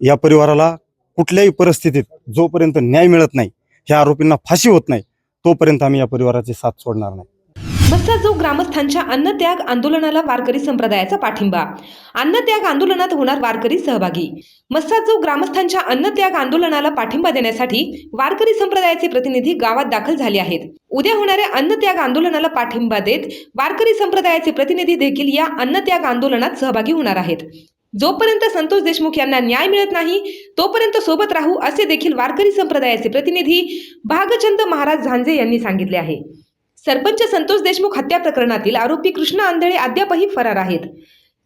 या परिवाराला कुठल्याही परिस्थितीत जोपर्यंत न्याय मिळत नाही ह्या आरोपींना फाशी होत नाही तोपर्यंत आम्ही या परिवाराची साथ सोडणार नाही. मस्साजोग ग्रामस्थांच्या अन्नत्याग आंदोलनाला वारकरी संप्रदायाचा पाठिंबा. अन्नत्याग आंदोलनात होणार वारकरी सहभागी. मस्साजोग ग्रामस्थांच्या अन्नत्याग आंदोलनाला पाठिंबा देण्यासाठी वारकरी संप्रदायाचे प्रतिनिधी गावात दाखल झाले आहेत. उद्या होणाऱ्या अन्नत्याग आंदोलनाला पाठिंबा देत वारकरी संप्रदायाचे प्रतिनिधी देखील या अन्नत्याग आंदोलनात सहभागी होणार आहेत. जोपर्यंत संतोष देशमुख यांना न्याय मिळत नाही तोपर्यंत सोबत राहू असे देखील वारकरी संप्रदायाचे प्रतिनिधी भागचंद महाराज झांजे यांनी सांगितले आहे. सरपंच संतोष देशमुख हत्या प्रकरणातील आरोपी कृष्ण आंधळे अद्यापही फरार आहेत.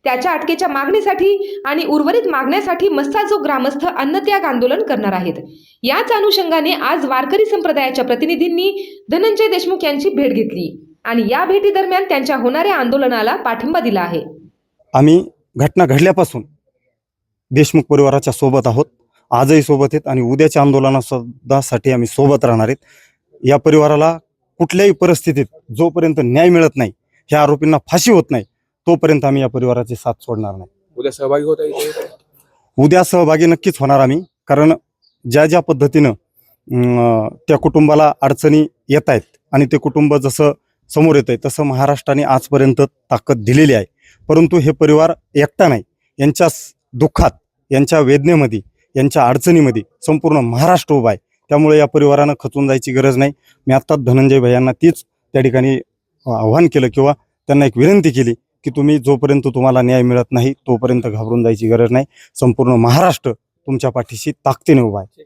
त्याच्या अटकेच्या मागणीसाठी आणि उर्वरित मागण्यासाठी मस्ताजो ग्रामस्थ अन्नत्याग आंदोलन करणार आहेत. याच अनुषंगाने आज वारकरी संप्रदायाच्या प्रतिनिधींनी धनंजय देशमुख यांची भेट घेतली आणि या भेटीदरम्यान त्यांच्या होणाऱ्या आंदोलनाला पाठिंबा दिला आहे. आम्ही घटना घडल्यापासून देशमुख परिवाराच्या सोबत आहोत. आजही सोबत आहेत आणि उद्याच्या आंदोलनासाठी आम्ही सोबत राहणार आहेत. या परिवाराला कुठल्याही परिस्थितीत जोपर्यंत न्याय मिळत नाही ह्या आरोपींना फाशी होत नाही तोपर्यंत आम्ही या परिवाराची साथ सोडणार नाही. उद्या सहभागी होता इथे? उद्या सहभागी नक्कीच होणार आम्ही कारण ज्या ज्या पद्धतीनं त्या कुटुंबाला अडचणी येत आहेत आणि ते कुटुंब जसं समोर येत आहे तसं महाराष्ट्राने आजपर्यंत ताकद दिलेली आहे. परंतु हे परिवार एकटा नाही. यांच्या दुःखात यांच्या वेदनेमध्ये यांच्या अडचणीमध्ये संपूर्ण महाराष्ट्र उभा आहे. त्यामुळे या परिवारानं खचून जायची गरज नाही. मी आत्ताच धनंजय भैयांना तीच त्या ठिकाणी आव्हान केलं किंवा त्यांना एक विनंती केली की तुम्ही जोपर्यंत तुम्हाला न्याय मिळत नाही तोपर्यंत घाबरून जायची गरज नाही. संपूर्ण महाराष्ट्र तुमच्या पाठीशी ताकदीने उभा आहे.